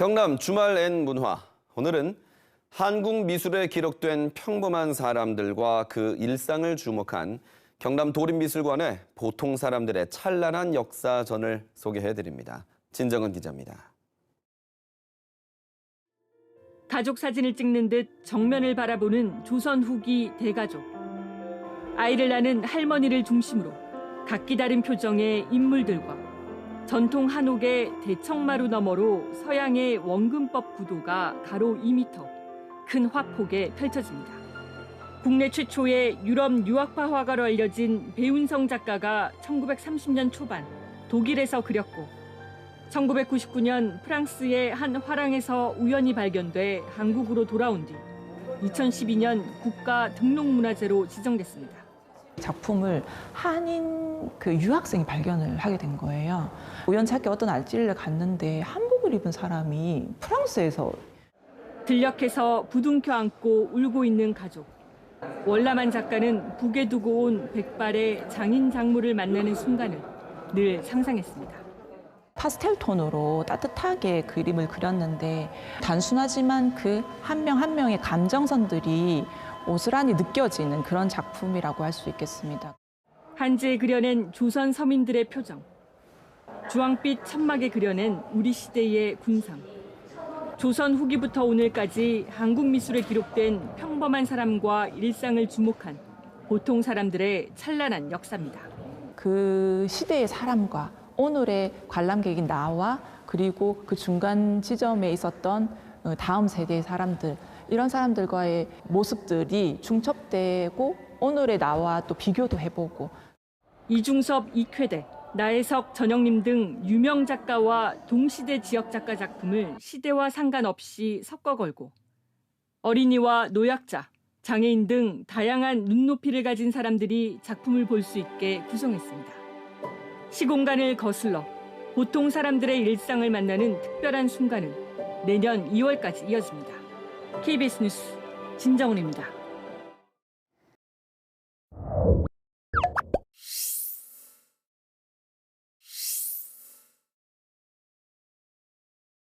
경남 주말 엔 문화. 오늘은 한국 미술에 기록된 평범한 사람들과 그 일상을 주목한 경남 도립미술관의 보통 사람들의 찬란한 역사전을 소개해 드립니다. 진정은 기자입니다. 가족 사진을 찍는 듯 정면을 바라보는 조선 후기 대가족. 아이를 낳는 할머니를 중심으로 각기 다른 표정의 인물들과 전통 한옥의 대청마루 너머로 서양의 원근법 구도가 가로 2m, 큰 화폭에 펼쳐집니다. 국내 최초의 유럽 유학파 화가로 알려진 배운성 작가가 1930년 초반 독일에서 그렸고 1999년 프랑스의 한 화랑에서 우연히 발견돼 한국으로 돌아온 뒤 2012년 국가 등록문화재로 지정됐습니다. 작품을 한인 그 유학생이 발견을 하게 된 거예요. 우연찮게 어떤 알찔레 갔는데 한복을 입은 사람이 프랑스에서 들녘에서 부둥켜 안고 울고 있는 가족. 월남한 작가는 북에 두고 온 백발의 장인 장모를 만나는 순간을 늘 상상했습니다. 파스텔 톤으로 따뜻하게 그림을 그렸는데 단순하지만 그 한 명한 명의 감정선들이 오스란히 느껴지는 그런 작품이라고 할 수 있겠습니다. 한지에 그려낸 조선 서민들의 표정. 주황빛 천막에 그려낸 우리 시대의 군상. 조선 후기부터 오늘까지 한국 미술에 기록된 평범한 사람과 일상을 주목한 보통 사람들의 찬란한 역사입니다. 그 시대의 사람과 오늘의 관람객인 나와 그리고 그 중간 지점에 있었던 어, 다음 세대의 사람들 이런 사람들과의 모습들이 중첩되고 오늘의 나와 또 비교도 해보고 이중섭, 이쾌대, 나혜석, 전영림 등 유명 작가와 동시대 지역 작가 작품을 시대와 상관없이 섞어 걸고 어린이와 노약자, 장애인 등 다양한 눈높이를 가진 사람들이 작품을 볼 수 있게 구성했습니다. 시공간을 거슬러 보통 사람들의 일상을 만나는 특별한 순간은 내년 2월까지 이어집니다. KBS 뉴스 진정훈입니다.